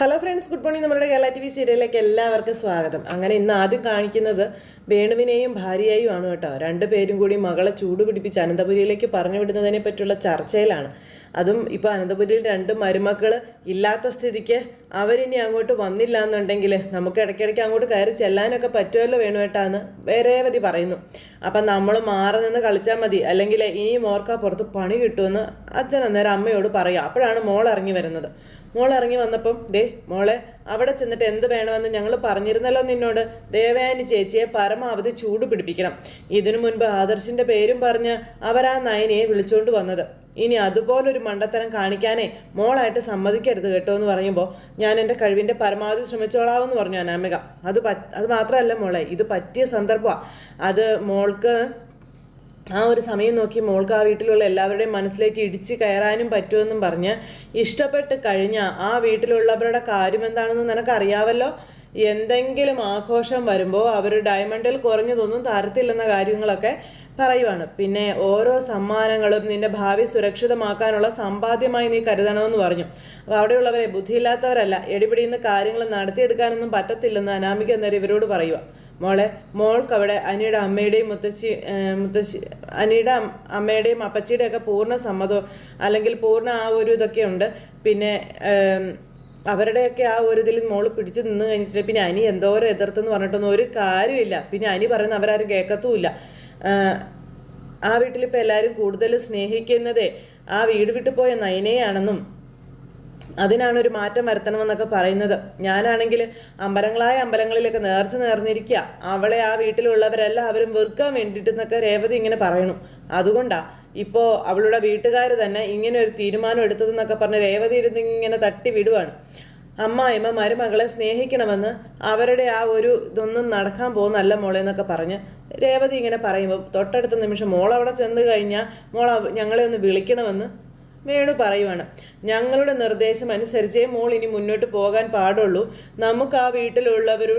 Hello friends good morning നമ്മുടെ Kerala T V സീരിയലിലേക്ക് എല്ലാവർക്കും സ്വാഗതം. അങ്ങനെ ഇന്ന് ആദ്യം കാണിക്കുന്നത് വേണുവിനെയും ഭാര്യയെയും ആണ് കേട്ടോ. രണ്ടുപേരും കൂടി മകളെ ചൂട് പിടിപ്പിച്ച് അനന്തപുരിയിലേക്ക് പറഞ്ഞു വിടുന്നതിനെ പറ്റിയുള്ള ചർച്ചയിലാണ്. അതും ഇപ്പോൾ അനന്തപുരിയിൽ രണ്ട് മരുമക്കൾ ഇല്ലാത്ത സ്ഥിതിക്ക് അവരിനി അങ്ങോട്ട് വന്നില്ല എന്നുണ്ടെങ്കിൽ നമുക്ക് ഇടയ്ക്കിടയ്ക്ക് അങ്ങോട്ട് കയറി ചെല്ലാനൊക്കെ പറ്റുമല്ലോ വേണുവേട്ടാന്ന് വേറേവതി പറയുന്നു. അപ്പം നമ്മൾ മാറി നിന്ന് കളിച്ചാൽ മതി. അല്ലെങ്കിൽ ഇനി മോർക്ക പുറത്ത് പണി കിട്ടുമെന്ന് അച്ഛൻ അന്നേരം അമ്മയോട് പറയാം. അപ്പോഴാണ് മോൾ ഇറങ്ങി വരുന്നത്. മോൾ ഇറങ്ങി വന്നപ്പം ദേ മോളെ അവിടെ ചെന്നിട്ട് എന്ത് വേണമെന്ന് ഞങ്ങൾ പറഞ്ഞിരുന്നല്ലോ നിന്നോട്. ദേവയാനി ചേച്ചിയെ പരമാവധി ചൂട് പിടിപ്പിക്കണം. ഇതിനു മുൻപ് ആദർശിന്റെ പേരും പറഞ്ഞ് അവരാ നയനയെ വിളിച്ചുകൊണ്ട് വന്നത്. ഇനി അതുപോലൊരു മണ്ടത്തരം കാണിക്കാനേ മോളായിട്ട് സമ്മതിക്കരുത് കേട്ടോ എന്ന് പറയുമ്പോൾ ഞാൻ എന്റെ കഴിവിന്റെ പരമാവധി ശ്രമിച്ചോളാമെന്ന് പറഞ്ഞു അനാമിക. അത് അത് മാത്രമല്ല മോളെ ഇത് പറ്റിയ സന്ദർഭമാണ് അത് മോൾക്ക് ആ ഒരു സമയം നോക്കി മോൾക്ക് ആ വീട്ടിലുള്ള എല്ലാവരുടെയും മനസ്സിലേക്ക് ഇടിച്ച് കയറാനും പറ്റുമെന്നും പറഞ്ഞ് ഇഷ്ടപ്പെട്ട് കഴിഞ്ഞ ആ വീട്ടിലുള്ളവരുടെ കാര്യം എന്താണെന്ന് നിനക്കറിയാവല്ലോ? എന്തെങ്കിലും ആഘോഷം വരുമ്പോൾ അവർ ഡയമണ്ടിൽ കുറഞ്ഞതൊന്നും തരത്തില്ലെന്ന കാര്യങ്ങളൊക്കെ പറയുവാണ്. പിന്നെ ഓരോ സമ്മാനങ്ങളും നിന്റെ ഭാവി സുരക്ഷിതമാക്കാനുള്ള സമ്പാദ്യമായി നീ കരുതണമെന്ന് പറഞ്ഞു. അപ്പോൾ അവിടെയുള്ളവരെ ബുദ്ധിയില്ലാത്തവരല്ല. എടിപിടിയിൽ നിന്ന് കാര്യങ്ങൾ നടത്തിയെടുക്കാനൊന്നും പറ്റത്തില്ലെന്ന് അനാമിക എന്നേരം ഇവരോട് പറയുക മോളെ മോൾക്ക് അവിടെ അനിയുടെ അമ്മയുടെയും മുത്തശ്ശി മുത്തശ്ശി അനിയുടെ അമ്മയുടെയും അപ്പച്ചിയുടെയൊക്കെ പൂർണ സമ്മതവും അല്ലെങ്കിൽ പൂർണ ആ ഒരു ഇതൊക്കെ ഉണ്ട്. പിന്നെ അവരുടെയൊക്കെ ആ ഒരു ഇതിൽ മോൾ പിടിച്ചു നിന്ന് കഴിഞ്ഞിട്ട് പിന്നെ അനി എന്തോരം എതിർത്തെന്ന് പറഞ്ഞിട്ടൊന്നും ഒരു കാര്യമില്ല. പിന്നെ അനി പറയുന്ന അവരാരും കേൾക്കത്തുമില്ല. ആ വീട്ടിലിപ്പോൾ എല്ലാവരും കൂടുതൽ സ്നേഹിക്കുന്നതേ ആ വീട് വിട്ടു പോയ നയനയാണെന്നും അതിനാണ് ഒരു മാറ്റം വരുത്തണമെന്നൊക്കെ പറയുന്നത്. ഞാനാണെങ്കിൽ അമ്പലങ്ങളായ അമ്പലങ്ങളിലൊക്കെ നേർച്ച നേർന്നിരിക്കുക അവളെ ആ വീട്ടിലുള്ളവരെല്ലാം അവരും വെറുക്കാൻ വേണ്ടിയിട്ടെന്നൊക്കെ രേവതി ഇങ്ങനെ പറയണു. അതുകൊണ്ടാ ഇപ്പോൾ അവളുടെ വീട്ടുകാർ തന്നെ ഇങ്ങനെ ഒരു തീരുമാനം എടുത്തതെന്നൊക്കെ പറഞ്ഞ് രേവതി ഇരുന്ന് ഇങ്ങനെ തട്ടി വിടുവാണ്. അമ്മായിമ്മ മരുമകളെ സ്നേഹിക്കണമെന്ന് അവരുടെ ആ ഒരു ഇതൊന്നും നടക്കാൻ പോകുന്നല്ല മോളെ എന്നൊക്കെ പറഞ്ഞ് രേവതി ഇങ്ങനെ പറയുമ്പോൾ തൊട്ടടുത്ത നിമിഷം മോൾ അവിടെ ചെന്ന് കഴിഞ്ഞാൽ മോൾ ഞങ്ങളെ ഒന്ന് വിളിക്കണമെന്ന് വേണു പറയുവാണ്. ഞങ്ങളുടെ നിർദ്ദേശം അനുസരിച്ചേ മോൾ ഇനി മുന്നോട്ട് പോകാൻ പാടുള്ളൂ. നമുക്ക് ആ വീട്ടിലുള്ളവർ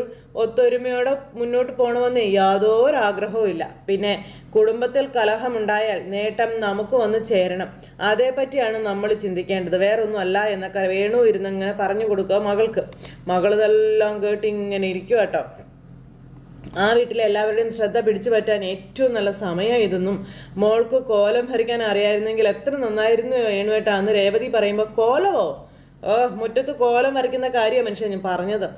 ഒത്തൊരുമയോടെ മുന്നോട്ട് പോകണമെന്ന് യാതൊരു ആഗ്രഹവും ഇല്ല. പിന്നെ കുടുംബത്തിൽ കലഹമുണ്ടായാൽ നേട്ടം നമുക്ക് വന്ന് ചേരണം. അതേപ്പറ്റിയാണ് നമ്മൾ ചിന്തിക്കേണ്ടത്. വേറൊന്നും അല്ല എന്നൊക്കെ വേണു ഇരുന്നങ്ങനെ പറഞ്ഞു കൊടുക്കുക മകൾക്ക്. മകളിതെല്ലാം കേട്ട് ഇങ്ങനെ കേട്ടോ ആ വീട്ടിലെ എല്ലാവരുടെയും ശ്രദ്ധ പിടിച്ചു പറ്റാൻ ഏറ്റവും നല്ല സമയം ഇതെന്നും മോൾക്ക് കോലം ഭരിക്കാൻ അറിയായിരുന്നെങ്കിൽ എത്ര നന്നായിരുന്നു വേണുവേട്ടാ അന്ന് രേവതി പറയുമ്പോൾ കോലവോ ഓ മുറ്റത്ത് കോലം വരയ്ക്കുന്ന കാര്യമാണ് മനുഷ്യൻ ഞാൻ പറഞ്ഞത്.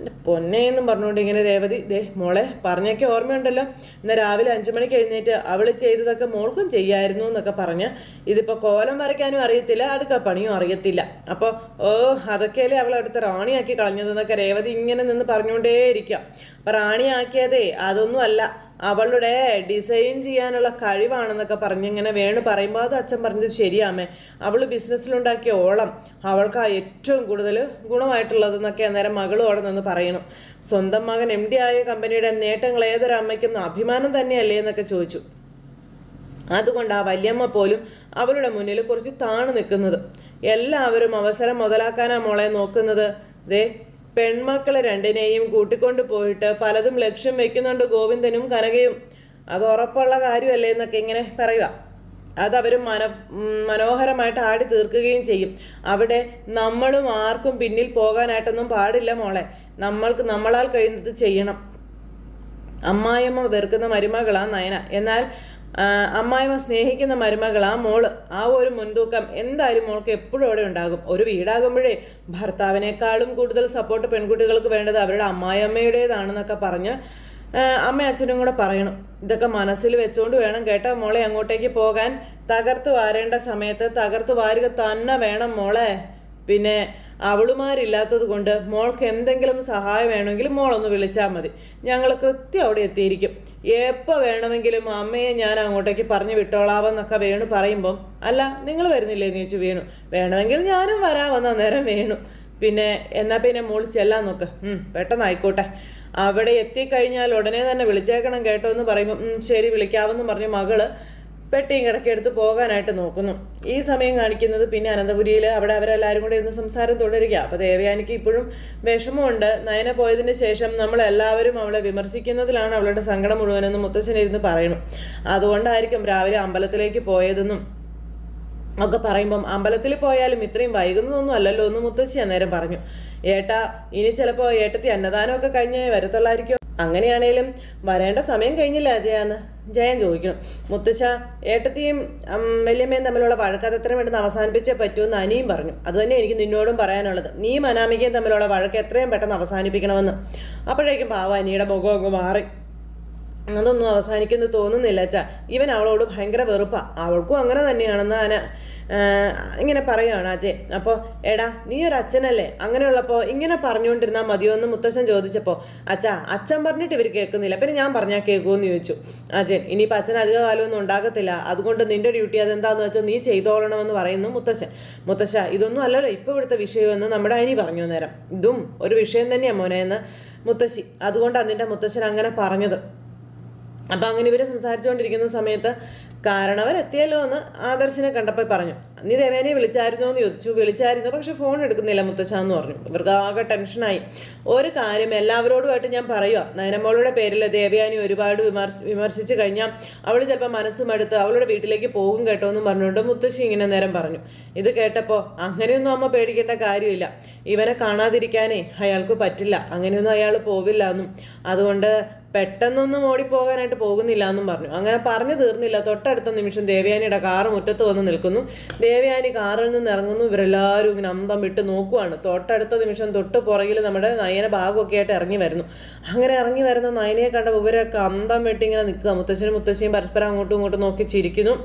എന്റെ പൊന്നേന്നും പറഞ്ഞുകൊണ്ട് ഇങ്ങനെ രേവതി ദേ മോളെ പറഞ്ഞൊക്കെ ഓർമ്മയുണ്ടല്ലോ. ഇന്ന് രാവിലെ അഞ്ചു മണിക്ക് എഴുന്നേറ്റ് അവൾ ചെയ്തതൊക്കെ മോൾക്കും ചെയ്യായിരുന്നു എന്നൊക്കെ പറഞ്ഞ് ഇതിപ്പോൾ കോലം വരയ്ക്കാനും അറിയത്തില്ല അടുക്കള പണിയും അറിയത്തില്ല. അപ്പോൾ ഓ അതൊക്കെയല്ലേ അവൾ അടുത്ത റാണിയാക്കി കളഞ്ഞതെന്നൊക്കെ രേവതി ഇങ്ങനെ നിന്ന് പറഞ്ഞുകൊണ്ടേയിരിക്കാം. അപ്പോൾ റാണിയാക്കിയതേ അതൊന്നും അല്ല. അവളുടെ ഡിസൈൻ ചെയ്യാനുള്ള കഴിവാണെന്നൊക്കെ പറഞ്ഞിങ്ങനെ വേണു പറയുമ്പോൾ അത് അച്ഛൻ പറഞ്ഞത് ശരിയാമേ. അവൾ ബിസിനസ്സിലുണ്ടാക്കിയ ഓളം അവൾക്ക് ആ ഏറ്റവും കൂടുതൽ ഗുണമായിട്ടുള്ളതെന്നൊക്കെ അന്നേരം മകളും അവിടെ നിന്ന് പറയണം. സ്വന്തം മകൻ എം ഡി ആയ കമ്പനിയുടെ നേട്ടങ്ങൾ ഏതൊരു അമ്മയ്ക്കും അഭിമാനം തന്നെയല്ലേ എന്നൊക്കെ ചോദിച്ചു. അതുകൊണ്ട് ആ വല്യമ്മ പോലും അവളുടെ മുന്നിൽ കുറച്ച് താണു നിൽക്കുന്നത്. എല്ലാവരും അവസരം മുതലാക്കാനാ മോളെ നോക്കുന്നത്. ദേ പെൺമക്കളെ രണ്ടിനെയും കൂട്ടിക്കൊണ്ടു പോയിട്ട് പലതും ലക്ഷ്യം വെക്കുന്നുണ്ട് ഗോവിന്ദനും കനകയും. അത് ഉറപ്പുള്ള കാര്യമല്ലേ എന്നൊക്കെ ഇങ്ങനെ പറയുക. അതവർ മന മനോഹരമായിട്ട് ആടി തീർക്കുകയും ചെയ്യും. അവിടെ നമ്മളും ആർക്കും പിന്നിൽ പോകാനായിട്ടൊന്നും പാടില്ല മോളെ. നമ്മൾക്ക് നമ്മളാൽ കഴിയുന്നത് ചെയ്യണം. അമ്മായിയമ്മ വെറുക്കുന്ന മരുമകളാ നയന. എന്നാൽ അമ്മായിമ്മ സ്നേഹിക്കുന്ന മരുമകൾ ആ മോൾ. ആ ഒരു മുൻതൂക്കം എന്തായാലും മോൾക്ക് എപ്പോഴും അവിടെ ഉണ്ടാകും. ഒരു വീടാകുമ്പോഴേ ഭർത്താവിനേക്കാളും കൂടുതൽ സപ്പോർട്ട് പെൺകുട്ടികൾക്ക് വേണ്ടത് അവരുടെ അമ്മായിയമ്മയുടേതാണെന്നൊക്കെ പറഞ്ഞ് അമ്മ അച്ഛനും കൂടെ പറയണം. ഇതൊക്കെ മനസ്സിൽ വെച്ചുകൊണ്ട് വേണം കേട്ടോ മോളെ അങ്ങോട്ടേക്ക് പോകാൻ. തകർത്ത് വാരേണ്ട സമയത്ത് തകർത്ത് വാരുക തന്നെ വേണം മോളെ. പിന്നെ അവളുമാരില്ലാത്തത് കൊണ്ട് മോൾക്ക് എന്തെങ്കിലും സഹായം വേണമെങ്കിൽ മോളൊന്ന് വിളിച്ചാൽ മതി. ഞങ്ങൾ കൃത്യം അവിടെ എത്തിയിരിക്കും. എപ്പോൾ വേണമെങ്കിലും അമ്മയെ ഞാൻ അങ്ങോട്ടേക്ക് പറഞ്ഞു വിട്ടോളാവെന്നൊക്കെ വേണു പറയുമ്പം അല്ല നിങ്ങൾ വരുന്നില്ലേ? എന്ന് ചോദിച്ചു വേണു. വേണമെങ്കിൽ ഞാനും വരാമെന്ന നേരം വേണു. പിന്നെ എന്നാൽ പിന്നെ മോൾ ചെല്ലാൻ നോക്ക്. പെട്ടെന്ന് ആയിക്കോട്ടെ. അവിടെ എത്തിക്കഴിഞ്ഞാൽ ഉടനെ തന്നെ വിളിച്ചേക്കണം കേട്ടോ എന്ന് പറയുമ്പോൾ ശരി വിളിക്കാമെന്ന് പറഞ്ഞു മകൾ പെട്ടിയും കിടക്കെടുത്ത് പോകാനായിട്ട് നോക്കുന്നു. ഈ സമയം കാണിക്കുന്നത് പിന്നെ അനന്തപുരിയിൽ അവിടെ അവരെല്ലാവരും കൂടെ ഇരുന്ന് സംസാരം തുടരുക അപ്പോൾ ദേവയാനിക്ക് ഇപ്പോഴും വിഷമമുണ്ട്. നയന പോയതിന് ശേഷം നമ്മളെല്ലാവരും അവളെ വിമർശിക്കുന്നതിലാണ് അവളുടെ സങ്കടം മുഴുവനെന്ന് മുത്തശ്ശൻ ഇരുന്ന് പറയണം അതുകൊണ്ടായിരിക്കും രാവിലെ അമ്പലത്തിലേക്ക് പോയതെന്നും ഒക്കെ പറയുമ്പം അമ്പലത്തിൽ പോയാലും ഇത്രയും വൈകുന്നതൊന്നും അല്ലല്ലോ എന്ന് മുത്തശ്ശി അന്നേരം പറഞ്ഞു. ഏട്ടാ ഇനി ചിലപ്പോൾ ഏട്ടത്തി അന്നദാനമൊക്കെ കഴിഞ്ഞേ വരത്തുള്ളായിരിക്കും. അങ്ങനെയാണേലും വരേണ്ട സമയം കഴിഞ്ഞില്ല അജയാന്ന്? ജയൻ ചോദിക്കണം. മുത്തശ്ശ ഏട്ടത്തിയും വലിയമ്മയും തമ്മിലുള്ള വഴക്കത് അത് എത്രയും പെട്ടെന്ന് അവസാനിപ്പിച്ചേ പറ്റുമെന്ന് അനിയും പറഞ്ഞു. അതുതന്നെ എനിക്ക് നിന്നോടും പറയാനുള്ളത്. നീയും അനാമികയും തമ്മിലുള്ള വഴക്ക് എത്രയും പെട്ടെന്ന് അവസാനിപ്പിക്കണമെന്ന്. അപ്പോഴേക്കും പാവ അനിയുടെ മുഖമൊക്കെ മാറി. അതൊന്നും അവസാനിക്കുന്നു തോന്നുന്നില്ല അച്ഛാ. ഇവൻ അവളോട് ഭയങ്കര വെറുപ്പാണ് അവൾക്കും അങ്ങനെ തന്നെയാണെന്ന് ആന ഇങ്ങനെ പറയുകയാണ് അജയ് അപ്പോൾ എടാ നീ ഒരു അച്ഛനല്ലേ? അങ്ങനെയുള്ളപ്പോൾ ഇങ്ങനെ പറഞ്ഞുകൊണ്ടിരുന്നാൽ മതിയോ എന്ന് മുത്തശ്ശൻ ചോദിച്ചപ്പോൾ അച്ഛാ അച്ഛൻ പറഞ്ഞിട്ട് ഇവർ കേൾക്കുന്നില്ല. പിന്നെ ഞാൻ പറഞ്ഞാൽ കേൾക്കുമെന്ന് ചോദിച്ചു. അജയൻ ഇനിയിപ്പോൾ അച്ഛൻ അധിക കാലമൊന്നും ഉണ്ടാകത്തില്ല. അതുകൊണ്ട് നിന്റെ ഡ്യൂട്ടി അതെന്താന്ന് വെച്ചാൽ നീ ചെയ്തോളണമെന്ന് പറയുന്നു മുത്തശ്ശൻ മുത്തശ്ശ ഇതൊന്നും അല്ലല്ലോ ഇപ്പോൾ ഇവിടുത്തെ വിഷയമെന്ന് നമ്മുടെ അനി പറഞ്ഞു നേരം ഇതും ഒരു വിഷയം തന്നെയാണ് മോനെ എന്ന് മുത്തശ്ശി. അതുകൊണ്ടാണ് നിന്റെ മുത്തശ്ശൻ അങ്ങനെ പറഞ്ഞത്. അപ്പം അങ്ങനെ ഇവർ സംസാരിച്ചുകൊണ്ടിരിക്കുന്ന സമയത്ത് കാരണവരെത്തിയല്ലോ എന്ന് ആദർശിനെ കണ്ടപ്പോൾ പറഞ്ഞു. നീ ദേവേനെ വിളിച്ചായിരുന്നോ എന്ന് ചോദിച്ചു. വിളിച്ചായിരുന്നു പക്ഷെ ഫോൺ എടുക്കുന്നില്ല മുത്തശ്ശ എന്ന് പറഞ്ഞു. ഇവർക്ക് ആകെ ടെൻഷനായി ഒരു കാര്യം എല്ലാവരോടുമായിട്ട് ഞാൻ പറയുക നയനമ്മളുടെ പേരിൽ ദേവയാനി ഒരുപാട് വിമർശ വിമർശിച്ച് കഴിഞ്ഞാൽ അവൾ ചിലപ്പോൾ മനസ്സും അടുത്ത് അവളുടെ വീട്ടിലേക്ക് പോകും കേട്ടോ എന്ന് പറഞ്ഞുകൊണ്ട് മുത്തശ്ശി ഇങ്ങനെ നേരം പറഞ്ഞു. ഇത് കേട്ടപ്പോൾ അങ്ങനെയൊന്നും അമ്മ പേടിക്കേണ്ട കാര്യമില്ല. ഇവനെ കാണാതിരിക്കാനേ അയാൾക്ക് പറ്റില്ല. അങ്ങനെയൊന്നും അയാൾ പോവില്ല എന്നും. അതുകൊണ്ട് പെട്ടെന്നൊന്നും ഓടിപ്പോകാനായിട്ട് പോകുന്നില്ല എന്നും പറഞ്ഞു. അങ്ങനെ പറഞ്ഞു തീർന്നില്ല. തൊട്ടടുത്ത നിമിഷം ദേവയാനിയുടെ കാറ് മുറ്റത്ത് വന്ന് നിൽക്കുന്നു. ദേവയാനി കാറിൽ നിന്ന് ഇറങ്ങുന്നു. ഇവരെല്ലാവരും ഇങ്ങനെ അന്തം വിട്ട് നോക്കുവാണ്. തൊട്ടടുത്ത നിമിഷം തൊട്ട് പുറകിൽ നമ്മുടെ നയന ഭാഗമൊക്കെ ആയിട്ട് ഇറങ്ങി വരുന്നു. അങ്ങനെ ഇറങ്ങി വരുന്ന നയനയെ കണ്ട ഇവരൊക്കെ അന്തം വിട്ട് ഇങ്ങനെ നിൽക്കുക. മുത്തശ്ശനും മുത്തശ്ശിയും പരസ്പരം അങ്ങോട്ടും ഇങ്ങോട്ടും നോക്കി ചിരിക്കുന്നു.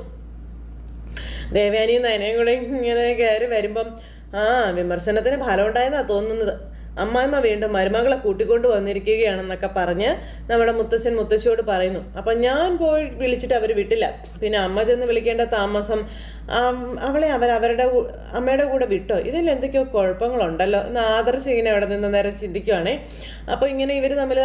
ദേവയാനിയും നയനയും കൂടെ ഇങ്ങനെ കയറി വരുമ്പം ആ വിമർശനത്തിന് ഫലം ഉണ്ടായെന്നാണ് തോന്നുന്നത്. അമ്മായിമ്മ വീണ്ടും മരുമകളെ കൂട്ടിക്കൊണ്ട് വന്നിരിക്കുകയാണെന്നൊക്കെ പറഞ്ഞ് നമ്മുടെ മുത്തശ്ശൻ മുത്തശ്ശിയോട് പറയുന്നു. അപ്പം ഞാൻ പോയി വിളിച്ചിട്ട് അവർ വിട്ടില്ല. പിന്നെ അമ്മ ചെന്ന് വിളിക്കേണ്ട താമസം അവളെ അവർ അവരുടെ അമ്മയുടെ കൂടെ വിട്ടോ? ഇതിൽ എന്തൊക്കെയോ കുഴപ്പങ്ങളുണ്ടല്ലോ. എന്ന് ആദർശ് ഇങ്ങനെ അവിടെ നിന്ന് നേരം ചിന്തിക്കുവാണേ. അപ്പോൾ ഇങ്ങനെ ഇവർ തമ്മിൽ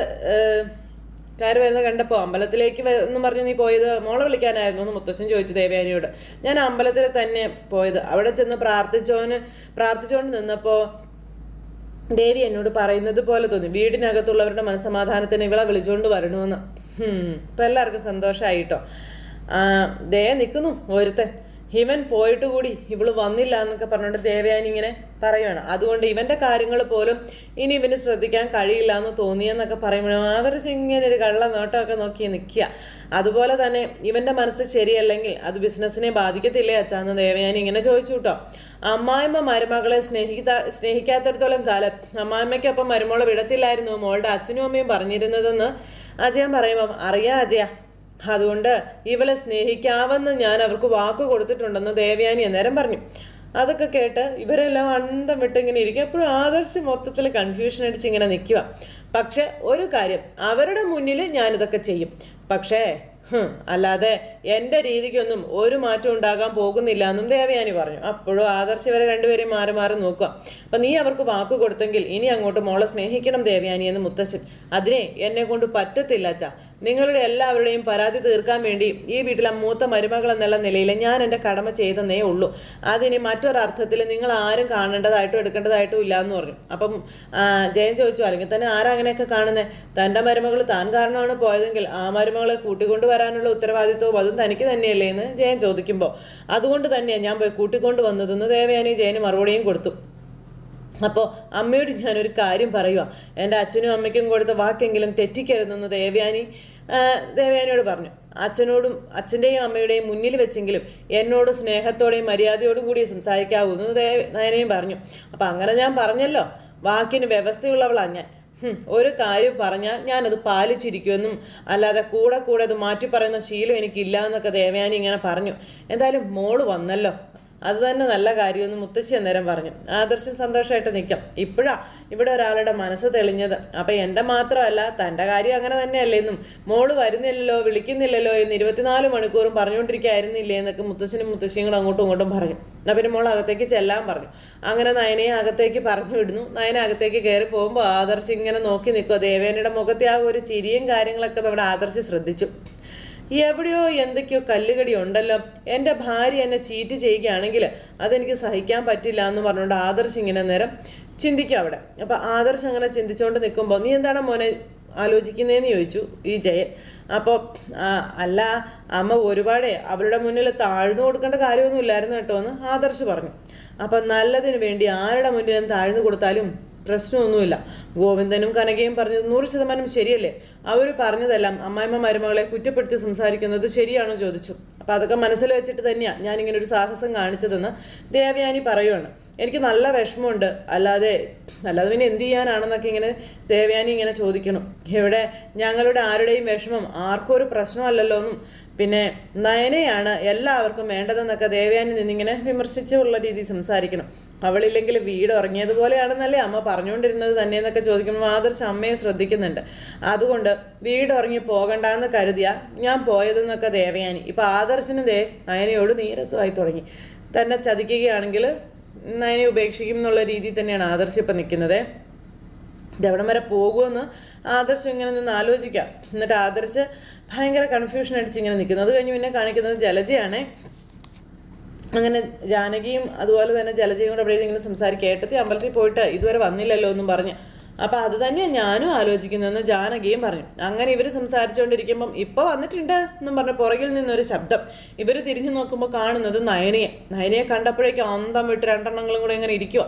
കാര് വരുന്നത് കണ്ടപ്പോൾ അമ്പലത്തിലേക്ക് എന്ന് പറഞ്ഞ് നീ പോയത് മോളെ വിളിക്കാനായിരുന്നു എന്ന് മുത്തശ്ശൻ ചോദിച്ചു ദേവയാനിയോട്. ഞാൻ അമ്പലത്തിൽ തന്നെ പോയത്. അവിടെ ചെന്ന് പ്രാർത്ഥിച്ചോന് പ്രാർത്ഥിച്ചുകൊണ്ട് നിന്നപ്പോൾ ദേവി എന്നോട് പറയുന്നത് പോലെ തോന്നി. വീടിനകത്തുള്ളവരുടെ മനസ്സമാധാനത്തിന് ഇവളെ വിളിച്ചുകൊണ്ട് വരണമെന്ന്. ഇപ്പം എല്ലാവർക്കും സന്തോഷമായിട്ടോ ദേ നിൽക്കുന്നു ഒരുത്തൻ. ഇവൻ പോയിട്ട് കൂടി ഇവൾ വന്നില്ല എന്നൊക്കെ പറഞ്ഞുകൊണ്ട് ദേവയാനി ഇങ്ങനെ പറയുകയാണ് അതുകൊണ്ട് ഇവന്റെ കാര്യങ്ങൾ പോലും ഇനി ഇവന് ശ്രദ്ധിക്കാൻ കഴിയില്ല എന്ന് തോന്നിയെന്നൊക്കെ പറയുമ്പോൾ ആദർശ് ഇങ്ങനെ ഒരു കള്ള നോട്ടമൊക്കെ നോക്കി നിൽക്കുക അതുപോലെ തന്നെ ഇവന്റെ മനസ്സ് ശരിയല്ലെങ്കിൽ അത് ബിസിനസ്സിനെ ബാധിക്കത്തില്ലേ അച്ഛാന്ന് ദേവയാനി ഇങ്ങനെ ചോദിച്ചു കേട്ടോ. അമ്മായിമ്മ മരുമകളെ സ്നേഹിക്കാ സ്നേഹിക്കാത്തടത്തോളം കാലം അമ്മായിമ്മയ്ക്കൊപ്പം മരുമോളെ വിടത്തില്ലായിരുന്നു മോളുടെ അച്ഛനും അമ്മയും പറഞ്ഞിരുന്നതെന്ന് അജയൻ പറയുമ്പം അറിയാ അജയ അതുകൊണ്ട് ഇവളെ സ്നേഹിക്കാവെന്ന് ഞാൻ അവർക്ക് വാക്ക് കൊടുത്തിട്ടുണ്ടെന്ന് ദേവയാനി അന്നേരം പറഞ്ഞു. അതൊക്കെ കേട്ട് ഇവരെല്ലാം അന്തം വിട്ട് ഇങ്ങനെ ഇരിക്കും. എപ്പോഴും ആദർശ് മൊത്തത്തിൽ കൺഫ്യൂഷൻ അടിച്ച് ഇങ്ങനെ നിൽക്കുക പക്ഷെ ഒരു കാര്യം അവരുടെ മുന്നിൽ ഞാനിതൊക്കെ ചെയ്യും. പക്ഷേ അല്ലാതെ എന്റെ രീതിക്കൊന്നും ഒരു മാറ്റം ഉണ്ടാകാൻ പോകുന്നില്ല എന്നും ദേവയാനി പറഞ്ഞു. അപ്പോഴും ആദർശ് വരെ രണ്ടുപേരെയും മാറി മാറി നോക്കുക. അപ്പം നീ അവർക്ക് വാക്ക് കൊടുത്തെങ്കിൽ ഇനി അങ്ങോട്ട് മോളെ സ്നേഹിക്കണം ദേവയാനി എന്ന് മുത്തശ്ശൻ. അതിനെ എന്നെ കൊണ്ട് പറ്റത്തില്ല അച്ഛാ. നിങ്ങളുടെ എല്ലാവരുടെയും പരാതി തീർക്കാൻ വേണ്ടി ഈ വീട്ടിലെ മൂത്ത മരുമകൾ എന്നുള്ള നിലയിൽ ഞാൻ എന്റെ കടമ ചെയ്തെന്നേ ഉള്ളൂ. അതിനി മറ്റൊരർത്ഥത്തിൽ നിങ്ങൾ ആരും കാണേണ്ടതായിട്ടും എടുക്കേണ്ടതായിട്ടും ഇല്ല എന്ന് പറഞ്ഞു. അപ്പം ജയൻ ചോദിച്ചു അല്ലെങ്കിൽ തന്നെ ആരാ അങ്ങനെയൊക്കെ കാണുന്നത് തന്റെ മരുമകൾ താൻ കാരണമാണ് പോയതെങ്കിൽ ആ മരുമകളെ കൂട്ടിക്കൊണ്ട് വരാനുള്ള ഉത്തരവാദിത്വവും അതും തനിക്ക് തന്നെയല്ലേ എന്ന് ജയൻ ചോദിക്കുമ്പോൾ അതുകൊണ്ട് തന്നെയാണ് ഞാൻ പോയി കൂട്ടിക്കൊണ്ട് വന്നതെന്ന് ദേവയാനി ജയന് മറുപടിയും കൊടുത്തു. അപ്പോൾ അമ്മയോട് ഞാനൊരു കാര്യം പറയുക എന്റെ അച്ഛനും അമ്മയ്ക്കും കൊടുത്ത വാക്കെങ്കിലും തെറ്റിക്കരുതെന്ന് ദേവയാനി ദേവയാനിയോട് പറഞ്ഞു. അച്ഛനോടും അച്ഛന്റെയും അമ്മയുടെയും മുന്നിൽ വെച്ചെങ്കിലും എന്നോട് സ്നേഹത്തോടെയും മര്യാദയോടും കൂടി സംസാരിക്കാവൂ എന്ന് നയനയും പറഞ്ഞു. അപ്പം അങ്ങനെ ഞാൻ പറഞ്ഞല്ലോ. വാക്കിന് വ്യവസ്ഥയുള്ളവളാണ് ഞാൻ. ഒരു കാര്യം പറഞ്ഞാൽ ഞാനത് പാലിച്ചിരിക്കുമെന്നും അല്ലാതെ കൂടെ കൂടെ അത് മാറ്റി പറയുന്ന ശീലം എനിക്കില്ല എന്നൊക്കെ ദേവയാനി ഇങ്ങനെ പറഞ്ഞു. എന്തായാലും മോൾ വന്നല്ലോ. അത് തന്നെ നല്ല കാര്യമെന്ന് മുത്തശ്ശി അന്നേരം പറഞ്ഞു. ആദർശം സന്തോഷമായിട്ട് നിൽക്കാം. ഇപ്പോഴാ ഇവിടെ ഒരാളുടെ മനസ്സ് തെളിഞ്ഞത്. അപ്പം എന്റെ മാത്രമല്ല തന്റെ കാര്യം അങ്ങനെ തന്നെയല്ലേ എന്നും മോൾ വരുന്നില്ലല്ലോ വിളിക്കുന്നില്ലല്ലോ എന്ന് ഇരുപത്തിനാല് മണിക്കൂറും പറഞ്ഞുകൊണ്ടിരിക്കുകയായിരുന്നില്ലേ എന്നൊക്കെ മുത്തശ്ശനും മുത്തശ്ശിയും കൂടെ അങ്ങോട്ടും ഇങ്ങോട്ടും പറഞ്ഞു. എന്നാൽ പിന്നെ മോൾ അകത്തേക്ക് ചെല്ലാൻ പറഞ്ഞു. അങ്ങനെ നയനയെ അകത്തേക്ക് പറഞ്ഞു വിടുന്നു. നയന അകത്തേക്ക് കയറി പോകുമ്പോൾ ആദർശ് ഇങ്ങനെ നോക്കി നിൽക്കുക ദേവേനയുടെ മുഖത്തെ ആ ഒരു ചിരിയും കാര്യങ്ങളൊക്കെ നമ്മുടെ ആദർശ് ശ്രദ്ധിച്ചു. എവിടെയോ എന്തൊക്കെയോ കല്ലുകടി ഉണ്ടല്ലോ. എന്റെ ഭാര്യ എന്നെ ചീറ്റ് ചെയ്യുകയാണെങ്കിൽ അതെനിക്ക് സഹിക്കാൻ പറ്റില്ല എന്ന് പറഞ്ഞുകൊണ്ട് ആദർശ് ഇങ്ങനെ നേരം ചിന്തിക്കും അവിടെ. അപ്പം ആദർശ് അങ്ങനെ ചിന്തിച്ചുകൊണ്ട് നിൽക്കുമ്പോൾ നീ എന്താണ് മോനെ ആലോചിക്കുന്നതെന്ന് ചോദിച്ചു ഈ ജയൻ. അപ്പോൾ അല്ല അമ്മ ഒരുപാട് അവരുടെ മുന്നിൽ താഴ്ന്നു കൊടുക്കേണ്ട കാര്യമൊന്നും ഇല്ലായിരുന്നു കേട്ടോ എന്ന് ആദർശ് പറഞ്ഞു. അപ്പം നല്ലതിന് വേണ്ടി ആരുടെ മുന്നിലും താഴ്ന്നു കൊടുത്താലും പ്രശ്നമൊന്നുമില്ല. ഗോവിന്ദനും കനകയും പറഞ്ഞത് നൂറ് ശതമാനം ശരിയല്ലേ? അവർ പറഞ്ഞതെല്ലാം അമ്മായിമ്മ മരുമകളെ കുറ്റപ്പെടുത്തി സംസാരിക്കുന്നത് ശരിയാണോ ചോദിച്ചു. അപ്പം അതൊക്കെ മനസ്സിൽ വെച്ചിട്ട് തന്നെയാണ് ഞാനിങ്ങനെ ഒരു സാഹസം കാണിച്ചതെന്ന് ദേവയാനി പറയുവാണ്. എനിക്ക് നല്ല വിഷമമുണ്ട്. അല്ലാതെ അല്ലാതെ പിന്നെ എന്ത് ചെയ്യാനാണെന്നൊക്കെ ഇങ്ങനെ ദേവയാനി ഇങ്ങനെ ചോദിക്കണം. ഇവിടെ ഞങ്ങളുടെ ആരുടെയും വിഷമം ആർക്കും ഒരു പ്രശ്നമല്ലല്ലോ എന്നും പിന്നെ നയനയാണ് എല്ലാവർക്കും വേണ്ടതെന്നൊക്കെ ദേവയാനി നിന്നിങ്ങനെ വിമർശിച്ചുള്ള രീതി സംസാരിക്കണം. അവളില്ലെങ്കിൽ വീട് ഉറങ്ങിയതുപോലെയാണെന്നല്ലേ അമ്മ പറഞ്ഞുകൊണ്ടിരുന്നത് തന്നെയെന്നൊക്കെ ചോദിക്കുമ്പോൾ ആദർശ് അമ്മയെ ശ്രദ്ധിക്കുന്നുണ്ട്. അതുകൊണ്ട് വീട് ഉറങ്ങി പോകണ്ട എന്ന് കരുതിയ ഞാൻ പോയതെന്നൊക്കെ ദേവയാനി. ഇപ്പം ആദർശിന് ദേ നയനയോട് നീരസമായി തുടങ്ങി. തന്നെ ചതിക്കുകയാണെങ്കിൽ നയനെ ഉപേക്ഷിക്കും എന്നുള്ള രീതിയിൽ തന്നെയാണ് ആദർശ് ഇപ്പം നിൽക്കുന്നത്. ഇതെവിടം വരെ പോകുമെന്ന് ആദർശം ഇങ്ങനെ നിന്ന് ആലോചിക്കാം. എന്നിട്ട് ആദർശ് ഭയങ്കര കൺഫ്യൂഷൻ അടിച്ച് ഇങ്ങനെ നിൽക്കുന്നു അത് കഴിഞ്ഞ് പിന്നെ കാണിക്കുന്നത് ജലജയാണേ. അങ്ങനെ ജാനകിയും അതുപോലെ തന്നെ ജലജയും കൂടെ അവിടെ ഇങ്ങനെ സംസാരിക്കുക ഏട്ടത്തി അമ്പലത്തിൽ പോയിട്ട് ഇതുവരെ വന്നില്ലല്ലോ എന്നും പറഞ്ഞ്. അപ്പോൾ അത് തന്നെയാണ് ഞാനും ആലോചിക്കുന്നതെന്ന് ജാനകിയും പറഞ്ഞു. അങ്ങനെ ഇവർ സംസാരിച്ചുകൊണ്ടിരിക്കുമ്പം ഇപ്പോൾ വന്നിട്ടുണ്ട് എന്നും പറഞ്ഞ പുറകിൽ നിന്നൊരു ശബ്ദം. ഇവർ തിരിഞ്ഞു നോക്കുമ്പോൾ കാണുന്നത് നയനയെ. നയനയെ കണ്ടപ്പോഴേക്കും അന്തം വിട്ട് രണ്ടെണ്ണങ്ങളും കൂടെ ഇങ്ങനെ ഇരിക്കുക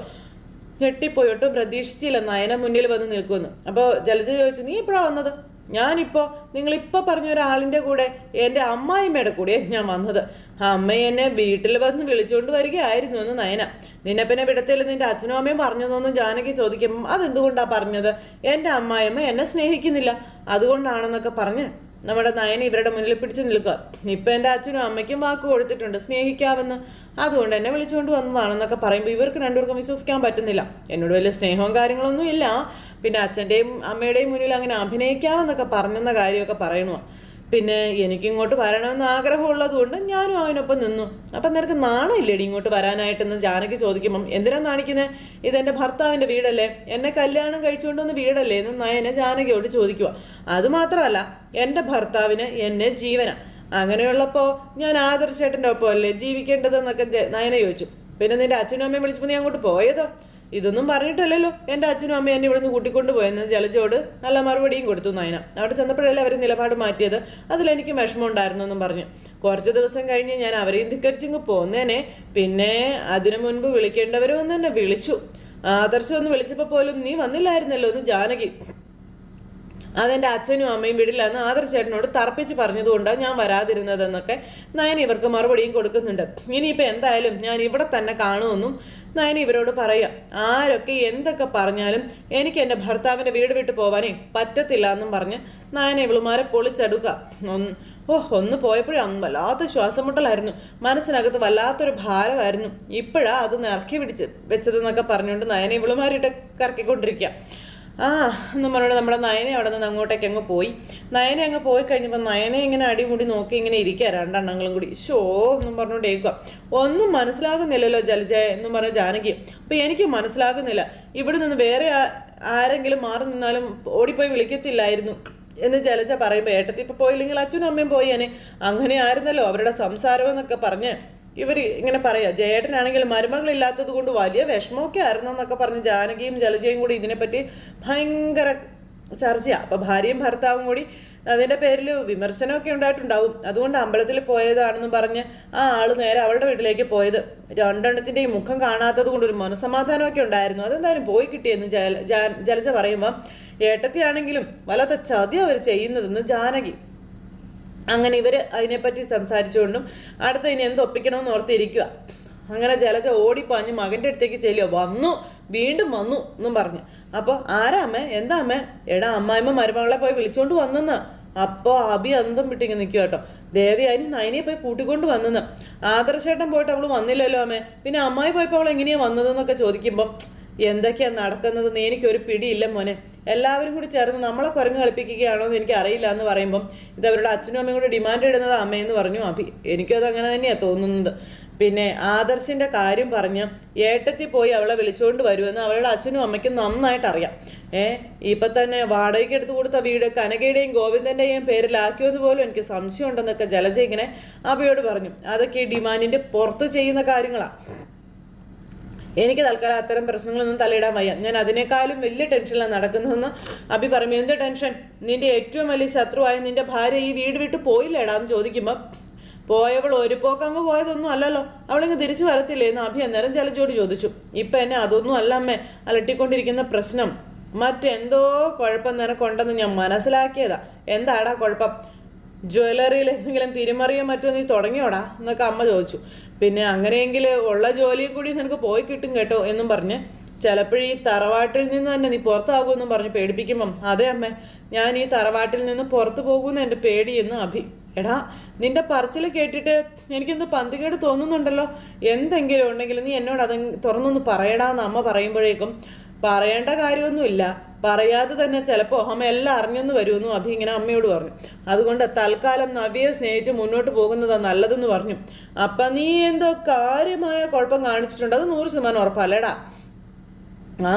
ഞെട്ടിപ്പോയി. ഒട്ടും പ്രതീക്ഷിച്ചില്ല നയന മുന്നിൽ വന്ന് നിൽക്കുമെന്ന്. അപ്പോൾ ജലജ ചോദിച്ചു നീ എപ്പോഴാണ് വന്നത്? ഞാനിപ്പോൾ നിങ്ങളിപ്പോൾ പറഞ്ഞ ഒരാളിന്റെ കൂടെ എന്റെ അമ്മായിമ്മയുടെ കൂടെ ഞാൻ വന്നത്. അമ്മ എന്നെ വീട്ടിൽ വന്ന് വിളിച്ചുകൊണ്ട് വരികയായിരുന്നു എന്ന് നയന. നിന്നെ പിന്നെ വിടത്തിൽ നിന്റെ അച്ഛനും അമ്മയും പറഞ്ഞതൊന്നും ജാനകി ചോദിക്കുമ്പോൾ അതെന്തുകൊണ്ടാണ് പറഞ്ഞത്? എന്റെ അമ്മായിമ്മ എന്നെ സ്നേഹിക്കുന്നില്ല. അതുകൊണ്ടാണെന്നൊക്കെ പറഞ്ഞ് നമ്മുടെ നയന ഇവരുടെ മുന്നിൽ പിടിച്ചു നിൽക്കുക. ഇപ്പം എന്റെ അച്ഛനും അമ്മയ്ക്കും വാക്ക് കൊടുത്തിട്ടുണ്ട് സ്നേഹിക്കാമെന്ന് അതുകൊണ്ട് എന്നെ വിളിച്ചുകൊണ്ട് വന്നതാണെന്നൊക്കെ പറയുമ്പോൾ ഇവർക്ക് രണ്ടുപേർക്കും വിശ്വസിക്കാൻ പറ്റുന്നില്ല. എന്നോട് വലിയ സ്നേഹവും കാര്യങ്ങളൊന്നും ഇല്ല. പിന്നെ അച്ഛന്റെയും അമ്മയുടെയും മുന്നിൽ അങ്ങനെ അഭിനയിക്കാമെന്നൊക്കെ പറഞ്ഞെന്ന കാര്യമൊക്കെ പറയണു പിന്നെ എനിക്കിങ്ങോട്ട് വരണമെന്ന് ആഗ്രഹമുള്ളത് കൊണ്ട് ഞാനും അവനൊപ്പം നിന്നു. അപ്പം നിനക്ക് നാണമില്ലേടി ഇങ്ങോട്ട് വരാനായിട്ടെന്ന് ജാനകി ചോദിക്കുമ്പം എന്തിനാ നാണിക്കുന്നത് ഇതെന്റെ ഭർത്താവിന്റെ വീടല്ലേ? എന്നെ കല്യാണം കഴിച്ചുകൊണ്ട് കഴിച്ചുകൊണ്ടുവന്ന വീടല്ലേ? എന്ന് നയനെ ജാനകിയോട് ചോദിക്കുക അതുമാത്രമല്ല എന്റെ ഭർത്താവിന് എന്നെ ജീവന. അങ്ങനെയുള്ളപ്പോൾ ഞാൻ ആദർശേട്ടന്റെ ഒപ്പം അല്ലേ ജീവിക്കേണ്ടതെന്നൊക്കെ നയന ചോദിച്ചു. പിന്നെ നിന്റെ അച്ഛനും അമ്മയും വിളിച്ചപ്പോൾ നീ അങ്ങോട്ട് പോയതോ? ഇതൊന്നും പറഞ്ഞിട്ടല്ലല്ലോ. എന്റെ അച്ഛനും അമ്മയും എന്നെ ഇവിടുന്ന് കൂട്ടിക്കൊണ്ട് പോയെന്ന് ജലജോട് നല്ല മറുപടിയും കൊടുത്തു നയന. അവിടെ ചെന്നപ്പോഴല്ലേ അവർ നിലപാട് മാറ്റിയത്. അതിലെനിക്ക് വിഷമമുണ്ടായിരുന്നു എന്നും പറഞ്ഞു. കുറച്ച് ദിവസം കഴിഞ്ഞ് ഞാൻ അവരെയും ധിക്കരിച്ചിങ്ങ് പോന്നേനെ. പിന്നെ അതിനു മുൻപ് വിളിക്കേണ്ടവരും ഒന്ന് എന്നെ വിളിച്ചു. ആദർശം ഒന്ന് വിളിച്ചപ്പോൾ പോലും നീ വന്നില്ലായിരുന്നല്ലോ ഒന്ന് ജാനകി. അതെന്റെ അച്ഛനും അമ്മയും വീടില്ലെന്ന് ആദർശേട്ടനോട് തർപ്പിച്ച് പറഞ്ഞതുകൊണ്ടാണ് ഞാൻ വരാതിരുന്നതെന്നൊക്കെ നയൻ ഇവർക്ക് മറുപടിയും കൊടുക്കുന്നുണ്ട്. ഇനിയിപ്പോൾ എന്തായാലും ഞാൻ ഇവിടെ തന്നെ കാണുമെന്നും നയന ഇവരോട് പറയാം. ആരൊക്കെ എന്തൊക്കെ പറഞ്ഞാലും എനിക്ക് എന്റെ ഭർത്താവിന്റെ വീട് വിട്ടു പോകാനേ പറ്റത്തില്ല എന്നും പറഞ്ഞ് നയന ഇവളുമാരെ പൊളിച്ചെടുക്കുക ഒന്ന് ഓ ഒന്ന് പോയപ്പോഴേ വല്ലാത്ത ശ്വാസം മുട്ടലായിരുന്നു മനസ്സിനകത്ത് വല്ലാത്തൊരു ഭാരമായിരുന്നു. ഇപ്പോഴാ അതൊന്ന് ഇറക്കി പിടിച്ച് വെച്ചതെന്നൊക്കെ പറഞ്ഞുകൊണ്ട് നയന ഇവളുമാരിട്ട് കറക്കിക്കൊണ്ടിരിക്കുക ആ എന്ന് പറഞ്ഞിട്ട് നമ്മുടെ നയനെ അവിടെ നിന്ന് അങ്ങോട്ടേക്ക് അങ്ങ് പോയി. നയനെ അങ്ങ് പോയി കഴിഞ്ഞപ്പോൾ നയനെ ഇങ്ങനെ അടിമുടി നോക്കി ഇങ്ങനെ ഇരിക്കുക രണ്ടെണ്ണങ്ങളും കൂടി. ഷോ എന്നും പറഞ്ഞുകൊണ്ട് ഏക്കുക ഒന്നും മനസ്സിലാകുന്നില്ലല്ലോ ജലജ എന്നും പറഞ്ഞ ജാനകി. അപ്പം എനിക്ക് മനസ്സിലാകുന്നില്ല. ഇവിടെ നിന്ന് വേറെ ആരെങ്കിലും മാറി നിന്നാലും ഓടിപ്പോയി വിളിക്കത്തില്ലായിരുന്നു എന്ന് ജലജ പറയുമ്പോൾ ഏട്ടത്തി ഇപ്പോൾ പോയില്ലെങ്കിൽ അച്ഛനും അമ്മയും പോയേനെ അങ്ങനെ ആയിരുന്നല്ലോ അവരുടെ സംസാരം എന്നൊക്കെ പറഞ്ഞ്. ഇവർ ഇങ്ങനെ പറയാ ജയേട്ടനാണെങ്കിൽ മരുമകളില്ലാത്തത് കൊണ്ട് വലിയ വിഷമമൊക്കെ ആയിരുന്നു എന്നൊക്കെ പറഞ്ഞ് ജാനകിയും ജലജയും കൂടി ഇതിനെപ്പറ്റി ഭയങ്കര ചർച്ചയാണ് അപ്പോൾ ഭാര്യയും ഭർത്താവും കൂടി അതിന്റെ പേരിൽ വിമർശനമൊക്കെ ഉണ്ടായിട്ടുണ്ടാവും. അതുകൊണ്ട് അമ്പലത്തിൽ പോയതാണെന്ന് പറഞ്ഞ് ആ ആൾ നേരെ അവളുടെ വീട്ടിലേക്ക് പോയത്. രണ്ടെണ്ണത്തിന്റെ ഈ മുഖം കാണാത്തത് കൊണ്ട് ഒരു മനസമാധാനമൊക്കെ ഉണ്ടായിരുന്നു. അതെന്തായാലും പോയി കിട്ടിയെന്ന് ജല ജലജ പറയുമ്പോൾ ഏട്ടത്തിയാണെങ്കിലും വല്ലാത്ത ചതി അവർ ചെയ്യുന്നതെന്ന് ജാനകി അങ്ങനെ ഇവർ അതിനെപ്പറ്റി സംസാരിച്ചുകൊണ്ടും അടുത്ത ഇനി എന്തൊപ്പിക്കണമെന്ന് ഓർത്തിരിക്കുക അങ്ങനെ ജലജ ഓടിപ്പാഞ്ഞ് മകന്റെ അടുത്തേക്ക് ചെല്ലുക വന്നു വീണ്ടും വന്നു എന്നും പറഞ്ഞു. അപ്പോൾ ആരാ അമ്മേ? എന്താ അമ്മ? എടാ അമ്മായിമ്മ മരുമകളെ പോയി വിളിച്ചോണ്ട് വന്നെന്ന്. അപ്പോൾ അബി അന്തം വിട്ടിങ്ങ് നിൽക്കുക കേട്ടോ ദേവി അതിന് നൈനിയെ പോയി കൂട്ടിക്കൊണ്ട് വന്നെന്ന്. ആദർശേട്ടൻ പോയിട്ട് അവൾ വന്നില്ലല്ലോ അമ്മേ. പിന്നെ അമ്മായി പോയപ്പോൾ അവൾ എങ്ങനെയാണ് വന്നതെന്നൊക്കെ ചോദിക്കുമ്പം എന്തൊക്കെയാണ് നടക്കുന്നതെന്ന് എനിക്കൊരു പിടിയില്ല മോനെ. എല്ലാവരും കൂടി ചേർന്ന് നമ്മളെ കുരങ്ങ് കളിപ്പിക്കുകയാണോ എന്ന് എനിക്ക് അറിയില്ല എന്ന് പറയുമ്പം ഇത് അവരുടെ അച്ഛനും അമ്മയും കൂടി ഡിമാൻഡ് ഇടുന്നത് അമ്മയെന്ന് പറഞ്ഞു. അഭി എനിക്കത് അങ്ങനെ തന്നെയാണ് തോന്നുന്നത്. പിന്നെ ആദർശിന്റെ കാര്യം പറഞ്ഞ് ഏട്ടത്തി പോയി അവളെ വിളിച്ചുകൊണ്ട് വരുമെന്ന് അവളുടെ അച്ഛനും അമ്മയ്ക്കും നന്നായിട്ട് അറിയാം. ഏ ഇപ്പം തന്നെ വാടകയ്ക്ക് എടുത്തു കൊടുത്ത വീട് കനകയുടെയും ഗോവിന്ദന്റെയും പേരിലാക്കിയെന്ന് പോലും എനിക്ക് സംശയം ഉണ്ടെന്നൊക്കെ ജലജ ഇങ്ങനെ അഭയോട് പറഞ്ഞു. അതൊക്കെ ഈ ഡിമാൻഡിന്റെ പുറത്ത് ചെയ്യുന്ന കാര്യങ്ങളാണ് എനിക്ക് തൽക്കാലം അത്തരം പ്രശ്നങ്ങളൊന്നും തലയിടാൻ വയ്യ. ഞാൻ അതിനേക്കാളും വലിയ ടെൻഷനിലാണ് നടക്കുന്നതെന്ന് അഭി പറഞ്ഞു. എന്ത് ടെൻഷൻ നിന്റെ ഏറ്റവും വലിയ ശത്രുവായ നിന്റെ ഭാര്യ ഈ വീട് വിട്ട് പോയില്ലേടാ എന്ന് ചോദിക്കുമ്പോൾ പോയവൾ ഒരു പോക്കങ്ങ് പോയതൊന്നും അല്ലല്ലോ. അവളിങ്ങ് തിരിച്ചു വരത്തില്ലേ എന്ന് അഭി അന്നേരം ചലച്ചോട് ചോദിച്ചു. ഇപ്പം എന്നെ അതൊന്നും അല്ല അമ്മേ അലട്ടിക്കൊണ്ടിരിക്കുന്ന പ്രശ്നം. മറ്റെന്തോ കുഴപ്പം നിനക്കുണ്ടെന്ന് ഞാൻ മനസ്സിലാക്കിയതാ. എന്താടാ കുഴപ്പം? ജ്വല്ലറിയിൽ എന്തെങ്കിലും തിരിമറിയോ മറ്റോ നീ തുടങ്ങിയോടാ? എന്നൊക്കെ അമ്മ ചോദിച്ചു. പിന്നെ അങ്ങനെയെങ്കിൽ ഉള്ള ജോലിയും കൂടി നിനക്ക് പോയി കിട്ടും കേട്ടോ എന്നും പറഞ്ഞ് ചിലപ്പോഴീ തറവാട്ടിൽ നിന്ന് തന്നെ നീ പുറത്താകുമെന്നും പറഞ്ഞ് പേടിപ്പിക്കുമ്പം അതെ അമ്മ ഞാൻ ഈ തറവാട്ടിൽ നിന്ന് പുറത്തു പോകുമെന്ന് എന്റെ പേടിയെന്ന് അഭി. എടാ നിന്റെ പറച്ചിൽ കേട്ടിട്ട് എനിക്കെന്തോ പന്തികേട് തോന്നുന്നുണ്ടല്ലോ. എന്തെങ്കിലും ഉണ്ടെങ്കിൽ നീ എന്നോട് അത് തുറന്നൊന്ന് പറയടാന്ന് അമ്മ പറയുമ്പോഴേക്കും പറയേണ്ട കാര്യമൊന്നുമില്ല. പറയാതെ തന്നെ ചിലപ്പോൾ അമ്മ എല്ലാം അറിഞ്ഞെന്ന് വരുമെന്നു അഭി ഇങ്ങനെ അമ്മയോട് പറഞ്ഞു. അതുകൊണ്ട് തൽക്കാലം നവ്യയെ സ്നേഹിച്ച് മുന്നോട്ട് പോകുന്നതാണ് നല്ലതെന്ന് പറഞ്ഞു. അപ്പം നീ എന്തോ കാര്യമായ കുഴപ്പം കാണിച്ചിട്ടുണ്ട്. അത് നൂറ് ശതമാനം ഉറപ്പല്ലേടാ ആ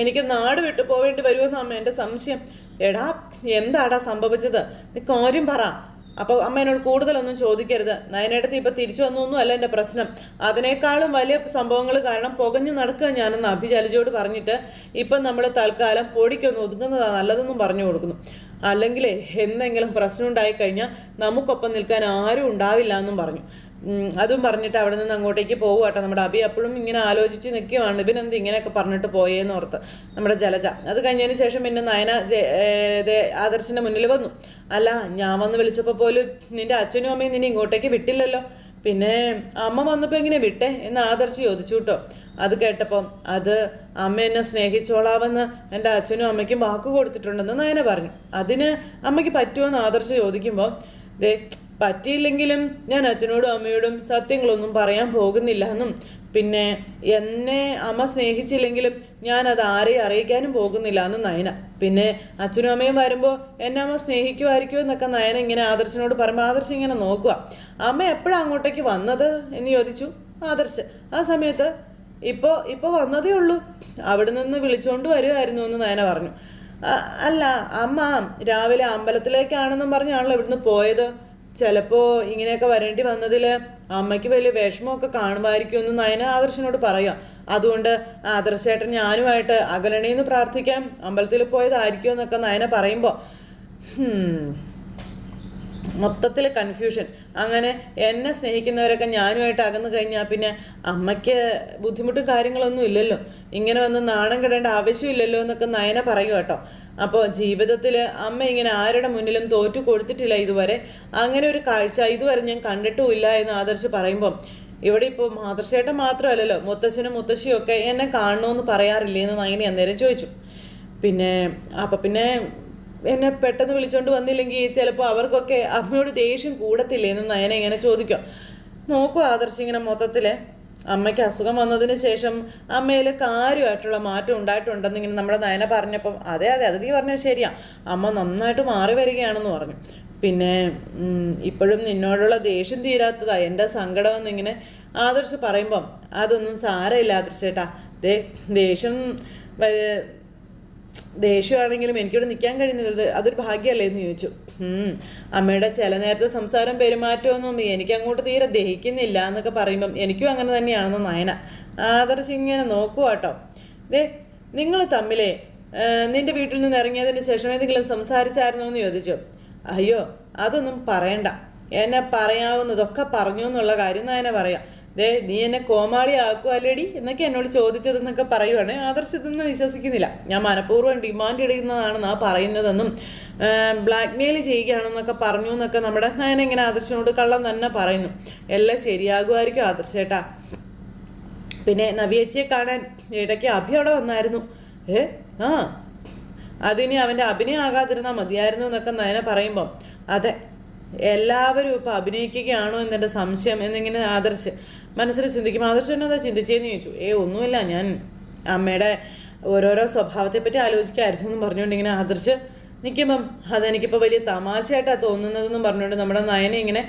എനിക്ക് നാട് വിട്ടു പോവേണ്ടി വരുമെന്ന് അമ്മ എന്റെ സംശയം. എടാ എന്താടാ സംഭവിച്ചത്? നീ കാര്യം പറ. അപ്പോൾ എന്നോട് കൂടുതലൊന്നും ചോദിക്കരുത്. നയനേട്ടത്തി ഇപ്പം തിരിച്ചു വന്നൊന്നും അല്ല എന്റെ പ്രശ്നം. അതിനേക്കാളും വലിയ സംഭവങ്ങൾ കാരണം പുകഞ്ഞു നടക്കുക ഞാനെന്ന് അഭിജലജയോട് പറഞ്ഞിട്ട് ഇപ്പം നമ്മൾ തൽക്കാലം പൊടിക്കൊന്ന് ഒതുങ്ങുന്നതാണ് നല്ലതെന്നും പറഞ്ഞു കൊടുക്കുന്നു. അല്ലെങ്കിൽ എന്തെങ്കിലും പ്രശ്നം ഉണ്ടായി കഴിഞ്ഞാൽ നമുക്കൊപ്പം നിൽക്കാൻ ആരും ഉണ്ടാവില്ല എന്നും പറഞ്ഞു. അതും പറഞ്ഞിട്ട് അവിടെ നിന്ന് അങ്ങോട്ടേക്ക് പോകുക കേട്ടോ. നമ്മുടെ അബി അപ്പോഴും ഇങ്ങനെ ആലോചിച്ച് നിൽക്കുവാണ്. ഇവനെന്ത് ഇങ്ങനെയൊക്കെ പറഞ്ഞിട്ട് പോയേന്ന് ഓർത്ത് നമ്മുടെ ജലജ. അത് കഴിഞ്ഞതിന് ശേഷം പിന്നെ നയന ആദർശിന്റെ മുന്നിൽ വന്നു. അല്ല ഞാൻ വന്ന് വിളിച്ചപ്പോൾ പോലും നിന്റെ അച്ഛനും അമ്മയും നിന്നെ ഇങ്ങോട്ടേക്ക് വിട്ടില്ലല്ലോ. പിന്നെ അമ്മ വന്നപ്പോൾ എങ്ങനെ വിട്ടേ എന്ന് ആദർശ് ചോദിച്ചു കേട്ടോ. അത് കേട്ടപ്പോൾ അത് അമ്മ എന്നെ സ്നേഹിച്ചോളാവെന്ന് എന്റെ അച്ഛനും അമ്മയ്ക്കും വാക്ക് കൊടുത്തിട്ടുണ്ടെന്ന് നയന പറഞ്ഞു. അതിന് അമ്മയ്ക്ക് പറ്റുമോ എന്ന് ആദർശ് ചോദിക്കുമ്പോൾ ദേ പറ്റിയില്ലെങ്കിലും ഞാൻ അച്ഛനോടും അമ്മയോടും സത്യങ്ങളൊന്നും പറയാൻ പോകുന്നില്ല എന്നും. പിന്നെ എന്നെ അമ്മ സ്നേഹിച്ചില്ലെങ്കിലും ഞാൻ അത് ആരെയും അറിയിക്കാനും പോകുന്നില്ല എന്ന് നയന. പിന്നെ അച്ഛനും അമ്മയും വരുമ്പോൾ എന്നെ അമ്മ സ്നേഹിക്കുമായിരിക്കുമോ എന്നൊക്കെ നയന ഇങ്ങനെ ആദർശനോട് പറയുമ്പോൾ ആദർശം ഇങ്ങനെ നോക്കുക അമ്മ എപ്പോഴാണ് അങ്ങോട്ടേക്ക് വന്നത് എന്ന് ചോദിച്ചു. ആദർശ് ആ സമയത്ത് ഇപ്പോൾ ഇപ്പോൾ വന്നതേ ഉള്ളൂ. അവിടെ നിന്ന് വിളിച്ചുകൊണ്ട് വരുമായിരുന്നു എന്ന് നയന പറഞ്ഞു. "അ- അല്ല അമ്മ രാവിലെ അമ്പലത്തിലേക്കാണെന്നും പറഞ്ഞാണല്ലോ ഇവിടുന്ന് പോയത്. ചിലപ്പോൾ ഇങ്ങനെയൊക്കെ വരേണ്ടി വന്നതിൽ അമ്മയ്ക്ക് വലിയ വിഷമമൊക്കെ കാണുമായിരിക്കും എന്ന് നയന ആദർശനോട് പറയാം അതുകൊണ്ട് ആദർശേട്ടൻ ഞാനുമായിട്ട് അകലണിന്ന് പ്രാർത്ഥിക്കാം. അമ്പലത്തിൽ പോയതായിരിക്കും എന്നൊക്കെ നയന പറയുമ്പോൾ മൊത്തത്തിൽ കൺഫ്യൂഷൻ അങ്ങനെ എന്നെ സ്നേഹിക്കുന്നവരൊക്കെ ഞാനുമായിട്ട് അകന്നു കഴിഞ്ഞാൽ പിന്നെ അമ്മയ്ക്ക് ബുദ്ധിമുട്ടും കാര്യങ്ങളൊന്നും ഇല്ലല്ലോ. ഇങ്ങനെ വന്ന് നാണം കെടേണ്ട ആവശ്യമില്ലല്ലോ എന്നൊക്കെ നയന പറയും കേട്ടോ. അപ്പോൾ ജീവിതത്തിൽ അമ്മ ഇങ്ങനെ ആരുടെ മുന്നിലും തോറ്റു കൊടുത്തിട്ടില്ല ഇതുവരെ. അങ്ങനെ ഒരു കാഴ്ച ഇതുവരെ ഞാൻ കണ്ടിട്ടുമില്ല എന്ന് ആദർശ് പറയുമ്പം ഇവിടെ ഇപ്പോൾ മാതൃശേട്ടൻ മാത്രമല്ലല്ലോ മുത്തശ്ശനും മുത്തശ്ശിയും ഒക്കെ എന്നെ കാണണമെന്ന് പറയാറില്ലേ എന്ന് നയനി അന്നേരം ചോദിച്ചു. പിന്നെ അപ്പം പിന്നെ എന്നെ പെട്ടെന്ന് വിളിച്ചോണ്ട് വന്നില്ലെങ്കിൽ ചിലപ്പോൾ അവർക്കൊക്കെ അമ്മയോട് ദേഷ്യം കൂടത്തില്ലേ എന്ന് നയന ഇങ്ങനെ ചോദിക്കും. നോക്കൂ ആദർശ് ഇങ്ങനെ മൊത്തത്തിൽ അമ്മയ്ക്ക് അസുഖം വന്നതിന് ശേഷം അമ്മയിൽ കാര്യമായിട്ടുള്ള മാറ്റം ഉണ്ടായിട്ടുണ്ടെന്ന് ഇങ്ങനെ നമ്മുടെ നയന പറഞ്ഞപ്പം അതെ അതെ അത് നീ പറഞ്ഞാൽ ശരിയാ. അമ്മ നന്നായിട്ട് മാറി വരികയാണെന്ന് പറഞ്ഞു. പിന്നെ ഇപ്പോഴും നിന്നോടുള്ള ദേഷ്യം തീരാത്തതാ. എന്റെ സങ്കടം എന്നിങ്ങനെ ആദർശ് പറയുമ്പം അതൊന്നും സാരമില്ല ആദർശേട്ടാ ദേ ദേഷ്യം ദേഷ്യമാണെങ്കിലും എനിക്കിവിടെ നിൽക്കാൻ കഴിയുന്നത് അതൊരു ഭാഗ്യമല്ലേ എന്ന് ചോദിച്ചു. അമ്മയുടെ ചില നേരത്തെ സംസാരം പെരുമാറ്റമൊന്നും എനിക്ക് അങ്ങോട്ട് തീരെ ദഹിക്കുന്നില്ല എന്നൊക്കെ പറയുമ്പം എനിക്കും അങ്ങനെ തന്നെയാണെന്ന് നയന. ആദർശി ഇങ്ങനെ നോക്കുക കേട്ടോ ദേ നിങ്ങൾ തമ്മിലെ നിന്റെ വീട്ടിൽ നിന്ന് ഇറങ്ങിയതിന് ശേഷം എന്തെങ്കിലും സംസാരിച്ചായിരുന്നോ എന്ന് ചോദിച്ചു. അയ്യോ അതൊന്നും പറയണ്ട. എന്നെ പറയാവുന്നതൊക്കെ പറഞ്ഞു എന്നുള്ള കാര്യം നയന പറയാം. ദേ നീ എന്നെ കോമാളി ആക്കുവല്ലേടി എന്നൊക്കെ എന്നോട് ചോദിച്ചതെന്നൊക്കെ പറയുവാണ്. ആദർശ് ഇതൊന്നും വിശ്വസിക്കുന്നില്ല. ഞാൻ മനഃപൂർവം ഡിമാൻഡ് എടുക്കുന്നതാണെന്നാ പറയുന്നതെന്നും ബ്ലാക്ക് മെയിൽ ചെയ്യുകയാണെന്നൊക്കെ പറഞ്ഞു എന്നൊക്കെ നമ്മുടെ നയൻ ഇങ്ങനെ ആദർശനോട് കള്ളം തന്നെ പറയുന്നു. എല്ലാം ശരിയാകുമായിരിക്കും ആദർശേട്ടാ പിന്നെ നവിയച്ചിയെ കാണാൻ ഇടയ്ക്ക് അഭി അവിടെ വന്നായിരുന്നു. ഏ ആ അതിനി അവന്റെ അഭിനയം ആകാതിരുന്നാൽ മതിയായിരുന്നു എന്നൊക്കെ നയന പറയുമ്പം. അതെ എല്ലാവരും ഇപ്പോൾ അഭിനയിക്കുകയാണോ എന്നെന്റെ സംശയം എന്നിങ്ങനെ ആദർശ് മനസ്സിൽ ചിന്തിക്കും. ആദർശം എന്താ ചിന്തിച്ചേന്ന് ചോദിച്ചു. ഏ ഒന്നുമില്ല. ഞാൻ അമ്മയുടെ ഓരോരോ സ്വഭാവത്തെപ്പറ്റി ആലോചിക്കായിരുന്നു എന്ന് പറഞ്ഞുകൊണ്ട് ഇങ്ങനെ ആദർശ് നിൽക്കുമ്പം അതെനിക്കിപ്പോൾ വലിയ തമാശയായിട്ടാണ് തോന്നുന്നതെന്നും പറഞ്ഞുകൊണ്ട് നമ്മുടെ നയനെ ഇങ്ങനെ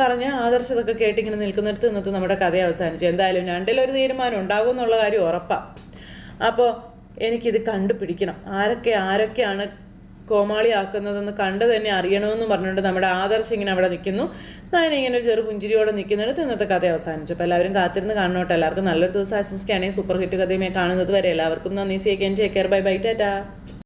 പറഞ്ഞ് ആദർശ് ഇതൊക്കെ കേട്ട് ഇങ്ങനെ നിൽക്കുന്നിടത്ത് നിന്നിട്ട് നമ്മുടെ കഥ അവസാനിച്ചു. എന്തായാലും രണ്ടിലൊരു തീരുമാനം ഉണ്ടാകും എന്നുള്ള കാര്യം ഉറപ്പാണ് അപ്പോൾ എനിക്കിത് കണ്ടുപിടിക്കണം. ആരൊക്കെ ആരൊക്കെയാണ് കോമാളി ആക്കുന്നതെന്ന് കണ്ട് തന്നെ അറിയണമെന്ന് പറഞ്ഞുകൊണ്ട് നമ്മുടെ ആദർശ് ഇങ്ങനെ അവിടെ നിൽക്കുന്നു. നയന ഇങ്ങനെ ചെറു പുഞ്ചിരിയോടെ നിൽക്കുന്നിടത്ത് ഇന്നത്തെ കഥ അവസാനിച്ചു. അപ്പോൾ എല്ലാവരും കാത്തിരുന്ന് കാണണോട്ടെ. എല്ലാവർക്കും നല്ലൊരു ദിവസം ആശംസിക്കുകയാണെങ്കിൽ സൂപ്പർ ഹിറ്റ് കഥയുമായി കാണുന്നത് വരെ എല്ലാവർക്കും നന്ദി. See take care bye bye tata